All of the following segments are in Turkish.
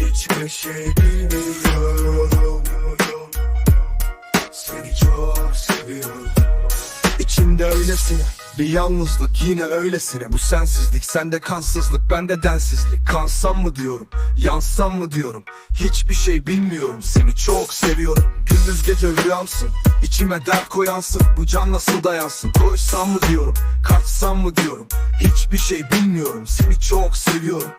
Hiçbir şey bilmiyorum Seni çok seviyorum. İçimde öylesine bir yalnızlık yine öylesine. Bu sensizlik sende kansızlık bende densizlik. Kansam mı diyorum yansam mı diyorum? Hiçbir şey bilmiyorum seni çok seviyorum. Gündüz gece rüyamsın içime dert koyansın. Bu can nasıl dayansın? Koşsam mı diyorum Kaçsam mı diyorum? Hiçbir şey bilmiyorum seni çok seviyorum.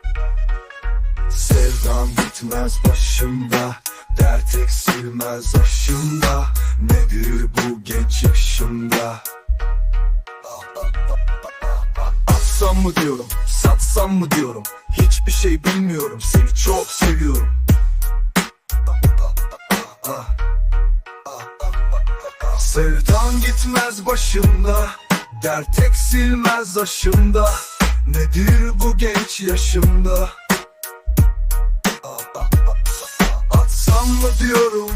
Sevdam bitmez başımda Dert eksilmez aşımda Nedir bu mı diyorum, satsam mı diyorum? Hiçbir şey bilmiyorum, seni çok seviyorum. Sevdan gitmez başımda Dert eksilmez aşımda. Nedir bu genç yaşımda? Atsam mı diyorum?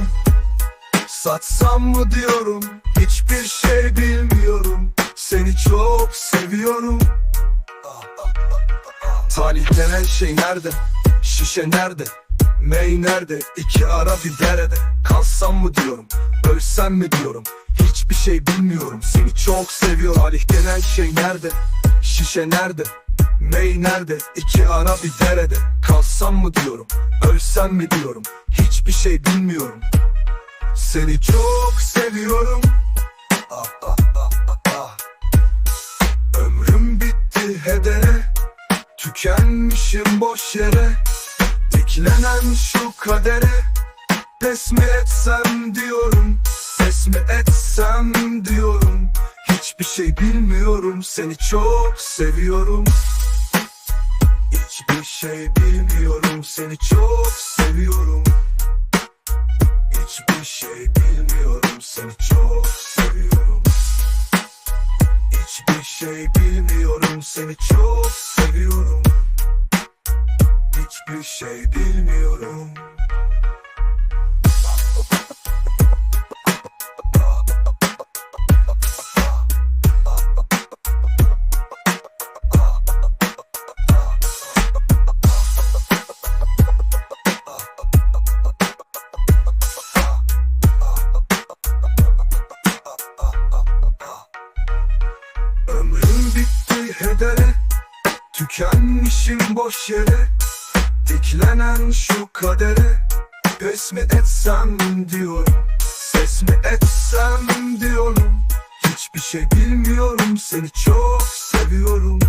Satsam mı diyorum? Hiçbir şey bilmiyorum. Seni çok seviyorum Talih denen şey nerede? Şişe nerede? Mey nerede? İki ara bir derede Kalsam mı diyorum Ölsem mi diyorum Hiçbir şey bilmiyorum Seni çok seviyor Talih denen şey nerede? Şişe nerede? Mey nerede? İki ara bir derede Kalsam mı diyorum Ölsem mi diyorum Hiçbir şey bilmiyorum Seni çok seviyorum Tükenmişim boş yere Diklenen şu kadere. Pes mi etsem diyorum Ses mi etsem diyorum. Hiçbir şey bilmiyorum Seni çok seviyorum. Hiçbir şey bilmiyorum Seni çok seviyorum. Hiçbir şey bilmiyorum Seni çok seviyorum. Hiçbir şey bilmiyorum Seni çok seviyorum Hiçbir şey bilmiyorum. Ömrüm bitti hedere Tükenmişim boş yere Diklenen şu kadere Pes mi etsem diyorum. Ses mi etsem diyorum. Hiçbir şey bilmiyorum Seni çok seviyorum